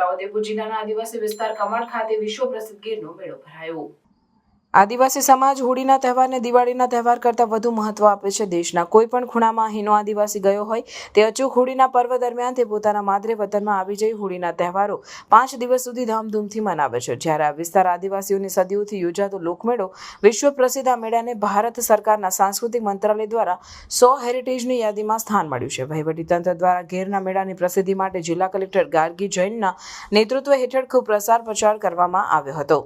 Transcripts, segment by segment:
છોટાઉદેપુર જિલ્લાના આદિવાસી વિસ્તાર કમાડ ખાતે વિશ્વ પ્રસિદ્ધ ગીરનો મેળો ભરાયો. આદિવાસી સમાજ હોળીના તહેવારને દિવાળીના તહેવાર કરતાં વધુ મહત્વ આપે છે દેશના. કોઈ પણ ખૂણામાં અહીંનો આદિવાસી ગયો હોય, તે અચૂક હોળીના પર્વ દરમિયાન તે પોતાના માદરે વતનમાં આવી જઈ હોળીના તહેવારો પાંચ દિવસ સુધી ધામધૂમથી મનાવે છે. જ્યારે આ વિસ્તાર આદિવાસીઓની સદીઓથી યોજાતો લોકમેળો વિશ્વ પ્રસિદ્ધ આ મેળાને ભારત સરકારના સાંસ્કૃતિક મંત્રાલય દ્વારા સો હેરિટેજની યાદીમાં સ્થાન મળ્યું છે. વહીવટીતંત્ર દ્વારા ઘેરના મેળાની પ્રસિદ્ધિ માટે જિલ્લા કલેક્ટર ગાર્ગી જૈનના નેતૃત્વ હેઠળ ખૂબ પ્રસાર પ્રચાર કરવામાં આવ્યો હતો.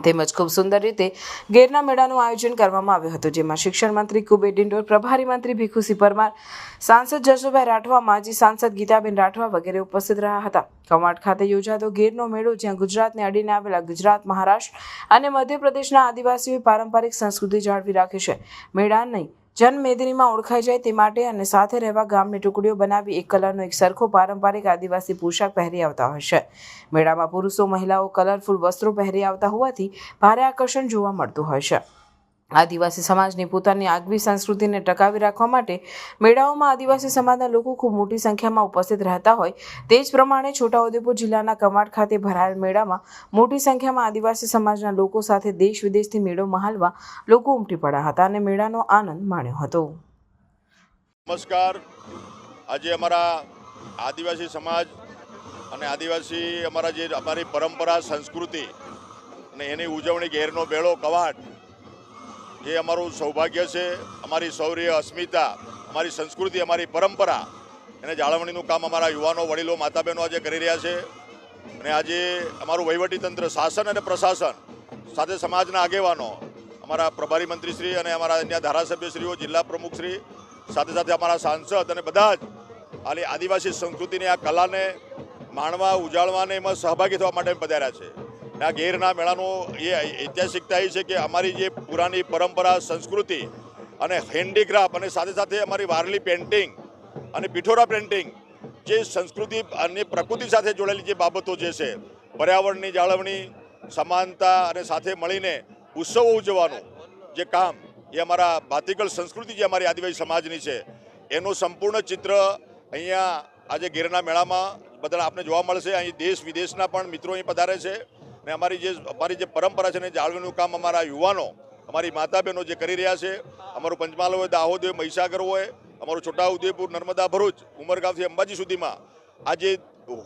તેમજ ખૂબ સુંદર રીતે ગેરના મેળાનું આયોજન કરવામાં આવ્યું હતું, જેમાં શિક્ષણ મંત્રી કુબેર ડિંડોર, પ્રભારી મંત્રી ભીખુસિંહ પરમાર, સાંસદ જશુભાઈ રાઠવા, માજી સાંસદ ગીતાબેન રાઠવા વગેરે ઉપસ્થિત રહ્યા હતા. કમાટ ખાતે યોજાતો ગેરનો મેળો, જ્યાં ગુજરાતને અડીને આવેલા ગુજરાત, મહારાષ્ટ્ર અને મધ્યપ્રદેશના આદિવાસીઓએ પારંપરિક સંસ્કૃતિ જાળવી રાખી છે. મેળા નહીં જનમેદનીમાં ઓળખાઈ જાય તે માટે અને સાથે રહેવા ગામની ટુકડીઓ બનાવી એક કલરનો એક સરખો પારંપરિક આદિવાસી પોશાક પહેરી આવતા હોય છે. મેળામાં પુરુષો, મહિલાઓ કલરફુલ વસ્ત્રો પહેરી આવતા હોવાથી ભારે આકર્ષણ જોવા મળતું હોય છે. આદિવાસી સમાજની પોતાની આગવી સંસ્કૃતિને ટકાવી રાખવા માટે મેળાઓમાં આદિવાસી સમાજના લોકો ખૂબ મોટી સંખ્યામાં ઉપસ્થિત રહેતા હોય તે જ પ્રમાણે છોટાઉદેપુર જિલ્લાના કમાડ ખાતે ભરાયેલ મેળામાં મોટી સંખ્યામાં આદિવાસી સમાજના લોકો સાથે દેશ વિદેશથી મેળો મહાલવા લોકો ઉમટી પડ્યા હતા અને મેળાનો આનંદ માણ્યો હતો. નમસ્કાર. આજે અમારા આદિવાસી સમાજ અને આદિવાસી અમારા જે અમારી પરંપરા, સંસ્કૃતિ અને એની ઉજવણી ઘેરનો બેળો, કવાટ એ અમારું સૌભાગ્ય છે. અમારી શૌર્ય અસ્મિતા, અમારી સંસ્કૃતિ, અમારી પરંપરા, એને જાળવણીનું કામ અમારા યુવાનો, વડીલો માતા બહેનો આજે કરી રહ્યા છે. અને આજે અમારું વહીવટીતંત્ર શાસન અને પ્રશાસન સાથે સમાજના આગેવાનો, અમારા પ્રભારી મંત્રીશ્રી અને અમારા અન્ય ધારાસભ્યશ્રીઓ, જિલ્લા પ્રમુખશ્રી, સાથે સાથે અમારા સાંસદ અને બધા જ આલી આદિવાસી સંસ્કૃતિની આ કલાને માણવા, ઉજાળવાને એમાં સહભાગી થવા માટે પધાર્યા છે. આ ગેરના મેળાનો એ ઐતિહાસિકતા એ છે કે અમારી જે પુરાની પરંપરા, સંસ્કૃતિ અને હેન્ડીક્રાફ્ટ અને સાથે સાથે અમારી વારલી પેઇન્ટિંગ અને પિઠોરા પેઇન્ટિંગ જે સંસ્કૃતિ અને પ્રકૃતિ સાથે જોડેલી જે બાબતો જે છે, પર્યાવરણની જાળવણી, સમાનતા અને સાથે મળીને ઉત્સવો ઉજવવાનું જે કામ એ અમારા ભાતીગળ સંસ્કૃતિ જે અમારી આદિવાસી સમાજની છે, એનું સંપૂર્ણ ચિત્ર અહીંયા આજે ગીરના મેળામાં બધા આપને જોવા મળશે. અહીં દેશ વિદેશના પણ મિત્રો અહીં પધારે છે. ને અમારી જે અમારી જે પરંપરા છે ને જાળવણીનું કામ અમારા યુવાનો, અમારી માતા બહેનો જે કરી રહ્યા છે. અમારું પંચમહાલ હોય, દાહોદ હોય, મહીસાગર હોય, અમારું છોટાઉદેપુર, નર્મદા ભરૂચ, ઉમરગાંવથી અંબાજી સુધીમાં આજે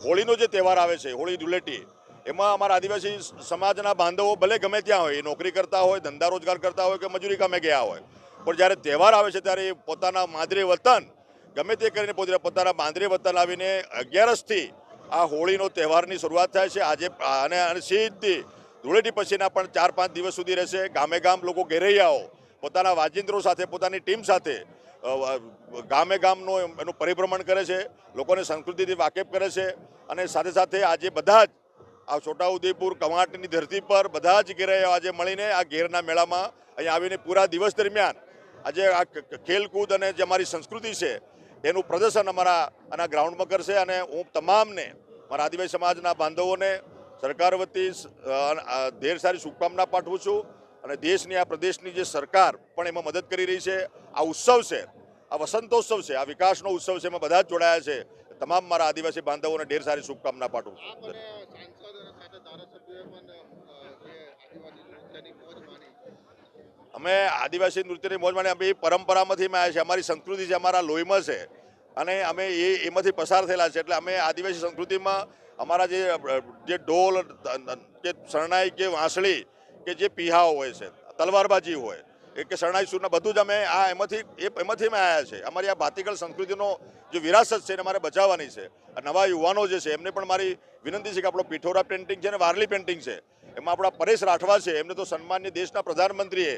હોળીનો જે તહેવાર આવે છે, હોળી ધૂળેટી એમાં અમારા આદિવાસી સમાજના બાંધવો ભલે ગમે ત્યાં હોય, એ નોકરી કરતા હોય, ધંધા રોજગાર કરતા હોય કે મજૂરી કામે ગયા હોય. પણ જ્યારે તહેવાર આવે છે ત્યારે પોતાના માદરે વતન ગમે તે કરીને પોતે પોતાના બાંદરે વતન આવીને અગિયારસથી આ હોળીનો તહેવારની શરૂઆત થાય છે. આજે અને સીધી ધૂળેટી પછીના પણ ચાર પાંચ દિવસ સુધી રહેશે. ગામે ગામ લોકો ઘેરૈયાઓ પોતાના વાજિંત્રો સાથે, પોતાની ટીમ સાથે ગામે ગામનો એનું પરિભ્રમણ કરે છે. લોકોને સંસ્કૃતિથી વાકેફ કરે છે. અને સાથે સાથે આજે બધા જ આ છોટાઉદેપુર કવાંટની ધરતી પર બધા જ ઘેરૈયાઓ આજે મળીને આ ઘેરના મેળામાં અહીં આવીને પૂરા દિવસ દરમિયાન આજે આ ખેલકૂદ અને જે અમારી સંસ્કૃતિ છે એનું પ્રદર્શન અમારા આના ગ્રાઉન્ડમાં કરશે અને હું તમામને મારા આદિવાસી સમાજના બાંધવોને સરકાર વતી ઢેર સારી શુભકામના પાઠવું છું અને દેશની આ પ્રદેશની જે સરકાર પણ એમાં મદદ કરી રહી છે, આ ઉત્સવ છે, આ વસંતોત્સવ છે, આ વિકાસનો ઉત્સવ છે, એમાં બધા જ જોડાયા છે. તમામ મારા આદિવાસી બાંધવોને ઢેર સારી શુભકામના પાઠવું છું આપ અને સાંસદ અને સાથે ધારાસભ્યોએ પણ અ, જે આદિવાસી નૃત્યની મોજ માણી અમે આદિવાસી નૃત્યની મોજ માણી, અમે પરંપરામાંથી અમે આવ્યા છે અમારી સંસ્કૃતિ છે, અમારા લોહીમાં છે. અને અમે એ, એમાંથી પસાર થયેલા છે. એટલે અમે આદિવાસી સંસ્કૃતિમાં અમારા જે જે ઢોલ, જે શરણાઈ કે વાંસળી કે જે પીહાઓ હોય છે, તલવારબાજી હોય કે શરણાઈ સૂરના બધું જ અમે આ એમાંથી, એ એમાંથી અમે આવ્યા છે અમારી આ ભાતીગળ સંસ્કૃતિનો જે વિરાસત છે, એને મારે બચાવવાની છે. નવા યુવાનો જે છે, એમને પણ મારી વિનંતી છે કે આપણો પિઠોરા પેઇન્ટિંગ છે અને વારલી પેઇન્ટિંગ છે. એમાં આપણા પરેશ રાઠવા છે, એમને તો સન્માનની દેશના પ્રધાનમંત્રીએ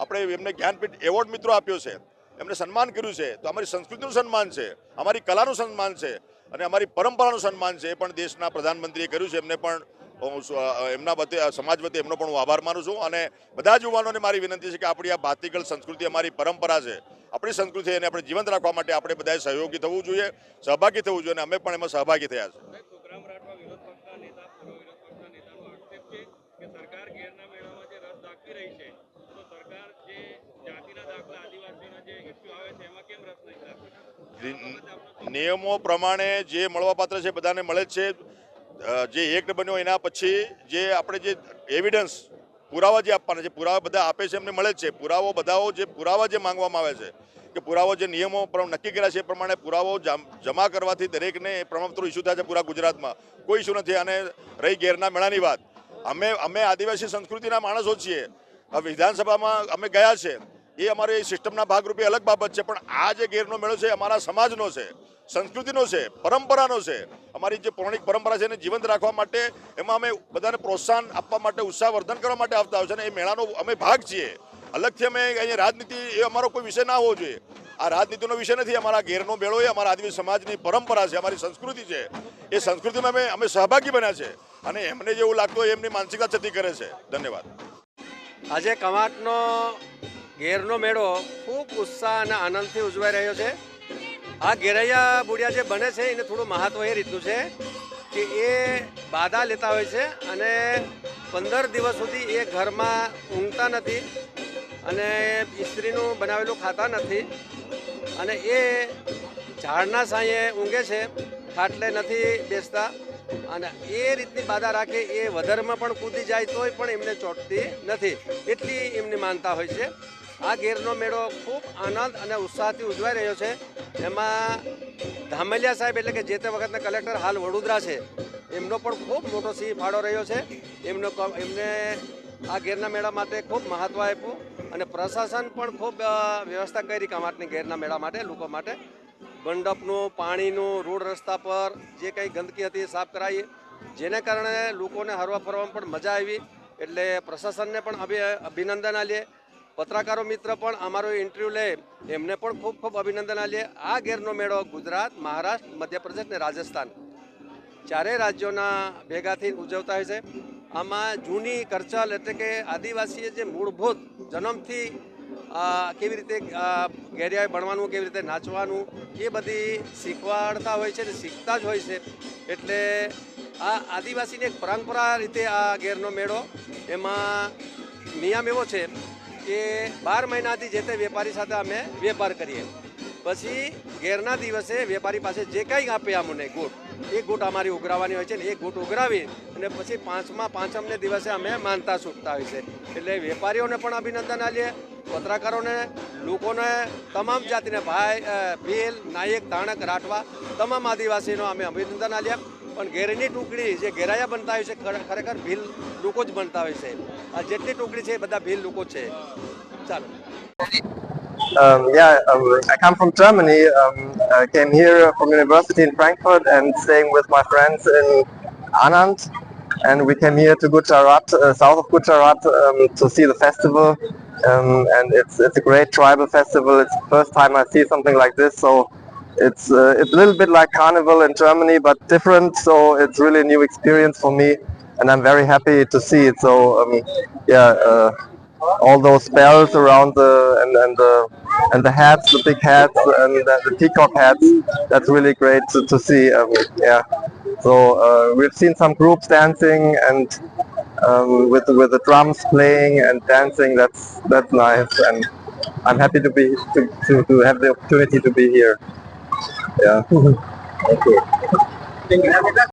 આપણે એમને જ્ઞાનપીઠ એવોર્ડ મિત્રો આપ્યો છે. એમને સન્માન કર્યું છે. તો અમારી સંસ્કૃતિનું સન્માન છે, અમારી કલાનું સન્માન છે અને અમારી પરંપરાનું સન્માન છે એ પણ દેશના પ્રધાનમંત્રીએ કર્યું છે. એમને પણ એમના વતી સમાજ વતી એમનો પણ હું આભાર માનું છું અને બધા જ યુવાનોને મારી વિનંતી છે કે આપણી આ ભાતીગળ સંસ્કૃતિ અમારી પરંપરા છે, આપણી સંસ્કૃતિ એને આપણે જીવંત રાખવા માટે આપણે બધાએ સહયોગી થવું જોઈએ, સહભાગી થવું જોઈએ અને અમે પણ એમાં સહભાગી થયા છે સાહેબ સુખરામ રાઠવા વિરોધ પક્ષના નેતા પૂર્વ વિરોધ પક્ષના નેતાનો આક્ષેપ છે કે સરકાર ગેરના મેળામાં જે રસ દાખવી રહી છે તો સરકાર જે જાતિના દાખલા આદિવાસીઓના જે ઇસ્યુ આવે છે એમાં કેમ રસ નહીં દાખવી આ બાબતે આપનો શું નિયમો પ્રમાણે જે મળવાપાત્ર છે બધાને મળે છે. જે એક્ટ બન્યો એના પછી જે આપણે જે એવિડન્સ પુરાવા જે આપવાના છે, પુરાવા બધા આપે છે, એમને મળે છે. પુરાવો બધાઓ જે પુરાવા જે માંગવામાં આવે છે, કે પુરાવો જે નિયમો નક્કી કર્યા છે એ પ્રમાણે પુરાવો જામ- કરવાથી દરેકને પ્રમાણપત્રો ઇસ્યુ થાય છે પૂરા ગુજરાતમાં. કોઈ ઇસ્યુ નથી અને રહી ગેરના મેળાની વાત. અમે અમે આદિવાસી સંસ્કૃતિના માણસો છીએ. વિધાનસભામાં અમે ગયા છે. એ અમારે એ સિસ્ટમના ભાગરૂપે અલગ બાબત છે, પણ આ જે ગેરનો મેળો છે અમારા સમાજનો છે, સંસ્કૃતિનો છે, પરંપરાનો છે. અમારી જે પૌરાણિક પરંપરા છે એને જીવંત રાખવા માટે એમાં અમે બધાને પ્રોત્સાહન આપવા માટે, ઉત્સાહવર્ધન કરવા માટે આવતા હોય છે અને એ મેળાનો અમે ભાગ છીએ. અલગથી અમે અહીંયા રાજનીતિ એ અમારો કોઈ વિષય ના હોવો જોઈએ. આ રાજનીતિનો વિષય નથી, અમારા ઘેરનો મેળો એ અમારા આદિવાસી સમાજની પરંપરા છે, અમારી સંસ્કૃતિ છે. એ સંસ્કૃતિમાં અમે અમે સહભાગી બન્યા છે અને એમને જેવું લાગતું હોય એમની માનસિકતા છતી કરે છે. ધન્યવાદ. આજે કવાંટનો ઘેરનો મેળો ખૂબ ઉત્સાહ અને આનંદથી ઉજવાઈ રહ્યો છે. આ ઘેરૈયા બુડિયા જે બને છે, એને થોડું મહત્વ એ રીતનું છે કે એ બાધા લેતા હોય છે અને પંદર દિવસ સુધી એ ઘરમાં ઊંઘતા નથી અને ઇસ્ત્રીનું બનાવેલું ખાતા નથી અને એ ઝાડના સાંયે ઊંઘે છે, ખાટલે નથી બેસતા અને એ રીતની બાધા રાખે એ વધારમાં પણ કૂદી જાય તોય પણ એમને ચોંટતી નથી. એટલી એમની માનતા હોય છે. આ ગેરનો મેળો ખૂબ આનંદ અને ઉત્સાહથી ઉજવાઈ રહ્યો છે. એમાં ધામલિયા સાહેબ એટલે કે જે તે વખતના કલેક્ટર હાલ વડોદરા છે, એમનો પણ ખૂબ મોટો સિંહ ફાળો રહ્યો છે. એમનો એમને આ ગેરના મેળા માટે ખૂબ મહત્ત્વ આપ્યું અને પ્રશાસન પણ ખૂબ વ્યવસ્થા કરી કામાટની ગેરના મેળા માટે, લોકો માટે. મંડપનું, પાણીનું, રોડ રસ્તા પર જે કંઈ ગંદકી હતી સાફ કરાવી. જેને કારણે લોકોને હરવા ફરવામાં પણ મજા આવી. એટલે પ્રશાસનને પણ અભિ, અભિનંદન આલીએ. પત્રકારો મિત્ર પણ અમારો ઇન્ટરવ્યૂ લે એમને પણ ખૂબ ખૂબ અભિનંદન આલીએ આ ગેરનો મેળો ગુજરાત મહારાષ્ટ્ર મધ્યપ્રદેશ અને રાજસ્થાન ચારેય રાજ્યોના ભેગાથી ઉજવતા હોય છે. આમાં જૂની કરચલ એટલે કે આદિવાસીએ જે મૂળભૂત જન્મથી કેવી રીતે અ, ઘેરિયાએ ભણવાનું કેવી રીતે નાચવાનું એ બધી શીખવાડતા હોય છે ને શીખતા જ હોય છે. એટલે આ આદિવાસીની એક પરંપરા રીતે આ ઘેરનો મેળો એમાં નિયમ એવો છે કે બાર મહિનાથી જે તે વેપારી સાથે અમે વેપાર કરીએ. પછી ઘેરના દિવસે વેપારી પાસે જે કંઈ આપે અમને ગોટ, એ ગોટ અમારી ઉઘરાવવાની હોય છે ને એ ગોટ ઉઘરાવી અને પછી પાંચમા પાંચમને દિવસે અમે માનતા છૂટતા હોય છે. એટલે વેપારીઓને પણ અભિનંદન આલીએ પત્રકારોને, લોકોને, તમામ જાતિને ભાઈ ભીલ, નાયક તાણક રાઠવા, તમામ આદિવાસીનો અમે અભિનંદન આલ્યા પણ ઘેરની ટુકડી જે ઘેરાયા બનતા હોય છે ખરે- ખરેખર ભીલ લોકો જ બનતા હોય છે આ જેટલી ટુકડી છે એ બધા ભીલ લોકો જ છે ચાલો Um, yeah, um, I come from Germany. Um, I came here from university in Frankfurt and staying with my friends in Anand. And we came here to Gujarat, uh, south of Gujarat, um, to see the festival. Um, and it's it's a great tribal festival. It's the first time I see something like this. So it's uh, it's a little bit like carnival in Germany, but different. So it's really a new experience for me, and I'm very happy to see it. So um, yeah. Uh, all those bells around the and, and the and the hats, the big hats and the, the peacock hats. That's really great to, to see. Um, yeah. So uh, we've seen some groups dancing and um, with with the drums playing and dancing. That's that's nice, and I'm happy to be to, to, to have the opportunity to be here. ya oke okay.